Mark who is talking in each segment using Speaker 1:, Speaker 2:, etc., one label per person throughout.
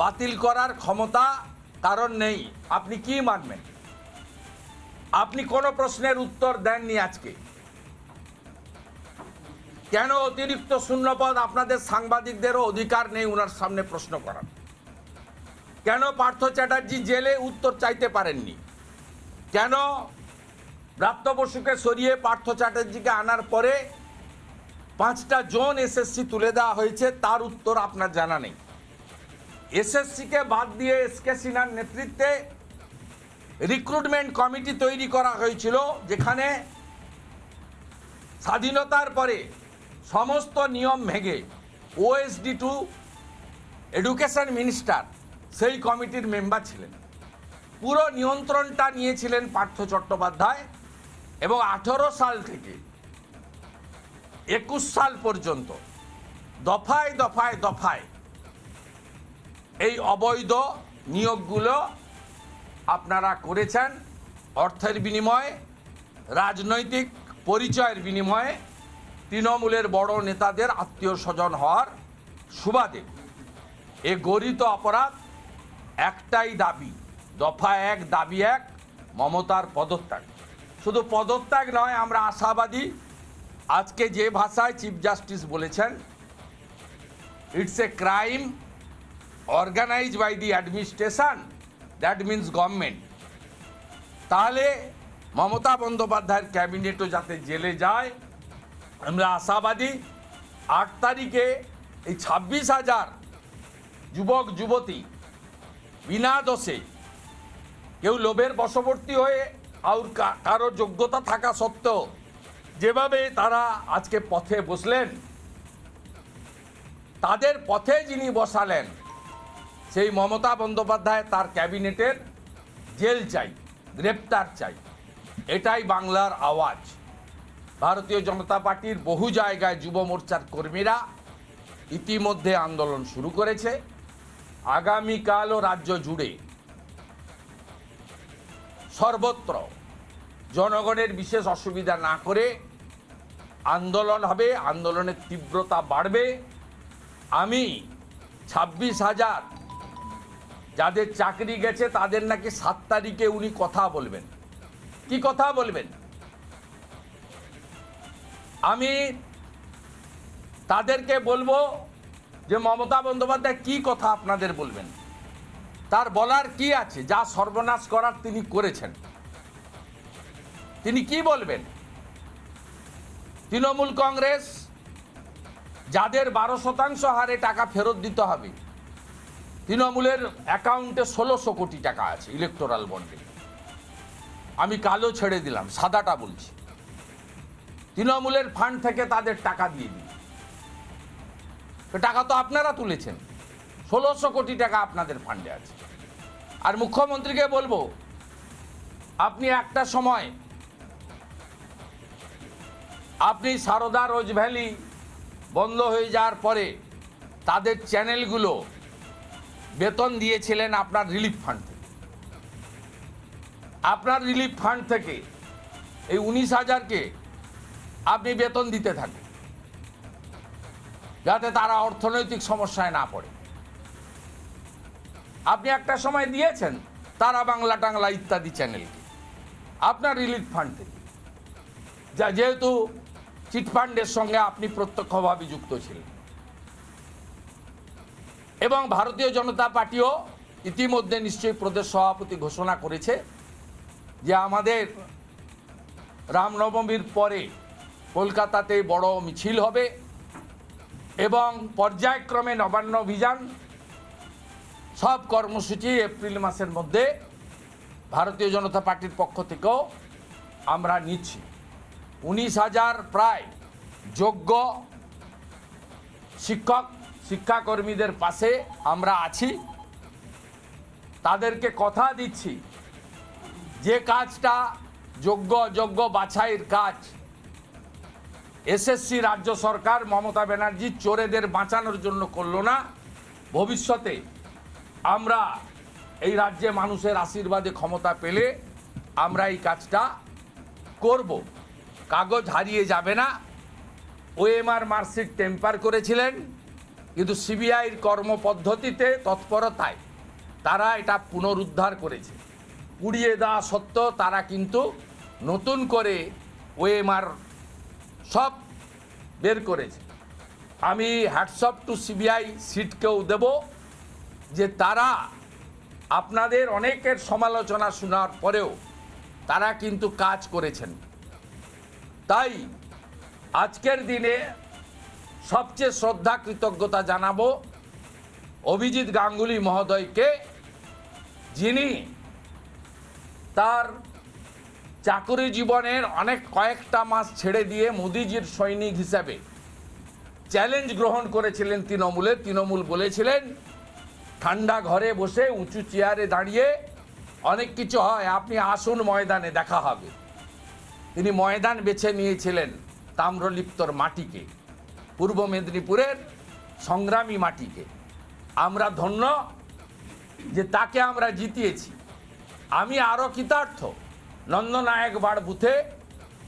Speaker 1: বাতিল করার ক্ষমতা কারণ নেই। আপনি কি মানবেন? আপনি কোনো প্রশ্নের উত্তর দেননি আজকে। কেন অতিরিক্ত শূন্যপদ আপনাদের সাংবাদিকদেরও অধিকার নেই ওনার সামনে প্রশ্ন করার? কেন পার্থ চ্যাটার্জি জেলে উত্তর চাইতে পারেননি? কেন ব্রাত্য বসুকে সরিয়ে পার্থ চ্যাটার্জিকে আনার পরে পাঁচটা জোন এসএসসি তুলে দেওয়া হয়েছে? তার উত্তর আপনার জানা নেই। এসএসসিকে বাদ দিয়ে এসকে সিনহার নেতৃত্বে রিক্রুটমেন্ট কমিটি তৈরি করা হয়েছিল, যেখানে স্বাধীনতার পরে সমস্ত নিয়ম ভেঙে ওএসডি টু এডুকেশন মিনিস্টার সেই কমিটির মেম্বার ছিলেন। পুরো নিয়ন্ত্রণটা নিয়েছিলেন পার্থ চট্টোপাধ্যায় এবং আঠেরো সাল থেকে একুশ সাল পর্যন্ত দফায় দফায় দফায় এই অবৈধ নিয়োগগুলো আপনারা করেছেন অর্থের বিনিময়ে, রাজনৈতিক পরিচয়ের বিনিময়ে, তৃণমূলের বড় নেতাদের আত্মীয় স্বজন হওয়ার সুবাদে। এ গরিত অপরাধ একটাই দাবি, দফা এক, দাবি এক, মমতার পদত্যাগ। শুধু পদত্যাগ নয়, আমরা আশাবাদী আজকে যে ভাষায় চিফ জাস্টিস বলেছেন it's a crime organise by the administration that means government তাহলে মমতা বন্দ্যোপাধ্যায়ের ক্যাবিনেটও যাতে জেলে যায়, আমরা আশাবাদী আট তারিখে এই ছাব্বিশ হাজার যুবক, যুবতী বিনা দোষে কেউ লোভের বশবর্তী হয়ে আর কারও যোগ্যতা থাকা সত্ত্বেও যেভাবে তারা আজকে পথে বসলেন, তাদের পথে যিনি বসালেন সেই মমতা বন্দ্যোপাধ্যায় তার ক্যাবিনেটের জেল চাই, গ্রেপ্তার চাই। এটাই বাংলার আওয়াজ। ভারতীয় জনতা পার্টির বহু জায়গায় যুব মোর্চার কর্মীরা ইতিমধ্যে আন্দোলন শুরু করেছে। আগামীকালও রাজ্য জুড়ে সর্বত্র জনগণের বিশেষ অসুবিধা না করে আন্দোলন হবে, আন্দোলনের তীব্রতা বাড়বে। আমি ছাব্বিশ হাজার যাদের চাকরি গেছে, তাদের নাকি সাত তারিখে উনি কথা বলবেন। কি কথা বলবেন? আমি তাদেরকে বলব যে, মমতা বন্দ্যোপাধ্যায় কি কথা আপনাদের বলবেন? তার বলার কি আছে? যা সর্বনাশ করার তিনি করেছেন। তিনি কি বলবেন? তৃণমূল কংগ্রেস, যাদের বারো শতাংশ হারে টাকা ফেরত দিতে হবে তৃণমূলের অ্যাকাউন্টে ষোলোশো কোটি টাকা আছে ইলেকটোরাল বন্ডে আমি কালো ছেড়ে দিলাম, সাদাটা বলছি। তৃণমূলের ফান্ড থেকে তাদের টাকা দিয়ে তো টাকা তো আপনারা তুলেছেন। ষোলোশো কোটি টাকা আপনাদের ফান্ডে আছে। আর মুখ্যমন্ত্রীকে বলব, আপনি একটা সময়, আপনি সারদা রোজ ভ্যালি বন্ধ হয়ে যাওয়ার পরে তাদের চ্যানেলগুলো বেতন দিয়েছিলেন আপনার রিলিফ ফান্ড থেকে। আপনার রিলিফ ফান্ড থেকে এই উনিশ হাজারকে আপনি বেতন দিতে থাকেন, যাতে তারা অর্থনৈতিক সমস্যায় না পড়ে। আপনি একটা সময় দিয়েছেন, তারা বাংলা টাংলা ইত্যাদি চ্যানেলকে, আপনার রিলিফ ফান্ড থেকে। যা যেহেতু চিটফান্ডের সঙ্গে আপনি প্রত্যক্ষভাবে যুক্ত ছিলেন। এবং ভারতীয় জনতা পার্টিও ইতিমধ্যে নিশ্চয়ই প্রদেশ সভাপতি ঘোষণা করেছে যে আমাদের রামনবমীর পরে কলকাতাতে বড় মিছিল হবে এবং পর্যায়ক্রমে নবান্ন অভিযান, সব কর্মসূচি এপ্রিল মাসের মধ্যে ভারতীয় জনতা পার্টির পক্ষ থেকেও আমরা নিচ্ছি। উনিশ হাজার প্রায় যোগ্য শিক্ষক শিক্ষাকর্মীদের পাশে আমরা আছি। তাদেরকে কথা দিচ্ছি। যে কাজটা যোগ্য যোগ্য বাছাইয়ের কাজ, এসএসসি রাজ্য সরকার মমতা ব্যানার্জি চোরেদের বাঁচানোর জন্য করল না। ভবিষ্যতে আমরা এই রাজ্যে মানুষের আশীর্বাদে ক্ষমতা পেলে আমরা এই কাজটা করব। কাগজ হারিয়ে যাবে না। ওএমআর মার্কশিট টেম্পার করেছিলেন। কিন্তু সিবিআইয়ের কর্মপদ্ধতিতে তৎপরতায় তারা এটা পুনরুদ্ধার করেছে। পুড়িয়ে দেওয়া সত্ত্বেও তারা কিন্তু নতুন করে ওএমআর সব বের করেছে। আমি হ্যাটসঅপ টু সিবিআই সিটকেও দেব যে তারা আপনাদের অনেকের সমালোচনা শোনার পরেও তারা কিন্তু কাজ করেছেন। তাই আজকের দিনে সবচেয়ে শ্রদ্ধা কৃতজ্ঞতা জানাব অভিজিৎ গাঙ্গুলি মহোদয়কে, যিনি তার চাকরি জীবনের অনেক কয়েকটা মাস ছেড়ে দিয়ে মোদিজির সৈনিক হিসাবে চ্যালেঞ্জ গ্রহণ করেছিলেন তৃণমূলে। তৃণমূল বলেছিলেন, ঠান্ডা ঘরে বসে উঁচু চেয়ারে দাঁড়িয়ে অনেক কিছু হয়, আপনি আসুন ময়দানে, দেখা হবে। তিনি ময়দান বেছে নিয়েছিলেন তাম্রলিপ্তর মাটিকে। পূর্ব মেদিনীপুরের সংগ্রামী মাটিকে। আমরা ধন্য যে তাকে আমরা জিতিয়েছি। আমি আরও কৃতার্থ। নন্দনায়ক বাড় বুথে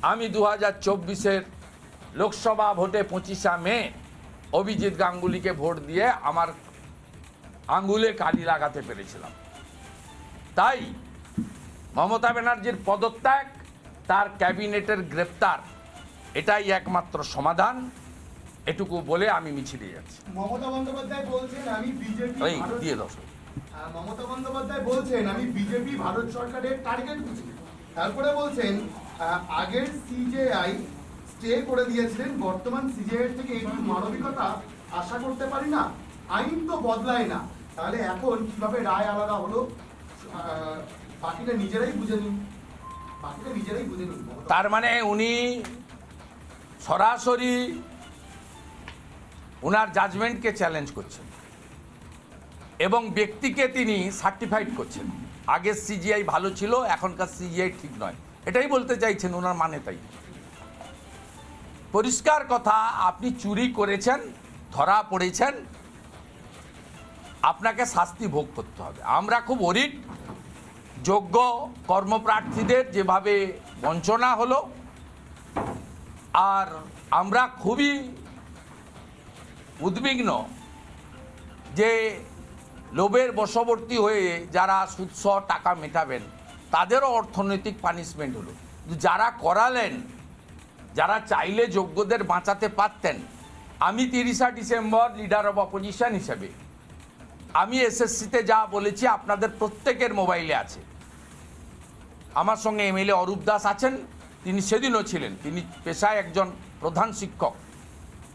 Speaker 1: আমি দু হাজার চব্বিশের লোকসভা ভোটে পঁচিশা মে অভিজিৎ গাঙ্গুলিকে ভোট দিয়ে আমার আঙ্গুলে কালি লাগাতে পেরেছিলাম। তাই মমতা ব্যানার্জির পদত্যাগ, তার ক্যাবিনেটের গ্রেপ্তার, এটাই একমাত্র সমাধান। এটুকু বলে আমি মিছিলে যাচ্ছি।
Speaker 2: মমতা বন্দ্যোপাধ্যায় বলছেন আমি বিজেপি
Speaker 1: এই দিয়ে দশ
Speaker 2: মমতা বন্দ্যোপাধ্যায় বলছেন আমি বিজেপি ভারত সরকারের টার্গেট বুঝি তারপরে বলছেন আগের সিজেআই স্টে করে দিয়েছিলেন বর্তমান সিজেআই থেকে একটু মানবিকতা আশা করতে পারি না আইন তো বদলায় না। তাহলে এখন কীভাবে রায় আলাদা হলো বাকিটা নিজেরাই বুঝে নিন। বাকিটা নিজেরাই বুঝে নিন
Speaker 1: তার মানে উনি সরাসরি ওনার জাজমেন্টকে চ্যালেঞ্জ করছেন। এবং ব্যক্তিকে তিনি সার্টিফাইড করছেন। আগের সিজিআই ভালো ছিল, এখনকার সিজিআই ঠিক নয়। এটাই বলতে চাইছেন ওনার মানে তাই। পরিষ্কার কথা, আপনি চুরি করেছেন, ধরা পড়েছেন, আপনাকে শাস্তি ভোগ করতে হবে। আমরা খুব অরিট, যোগ্য কর্মপ্রার্থীদের যেভাবে বঞ্চনা হলো, আর আমরা খুবই উদ্বিগ্ন যে লোভের বশবর্তী হয়ে যারা সুৎস টাকা মেটাবেন, তাদেরও অর্থনৈতিক পানিশমেন্ট হলো। যারা করালেন, যারা চাইলে যোগ্যদের বাঁচাতে পারতেন, আমি তিরিশা ডিসেম্বর লিডার অফ অপোজিশন হিসেবে, আমি এসএসসিতে যা বলেছি আপনাদের প্রত্যেকের মোবাইলে আছে। আমার সঙ্গে এমএলএ অরূপ দাস আছেন, তিনি সেদিনও ছিলেন, তিনি পেশায় একজন প্রধান শিক্ষক।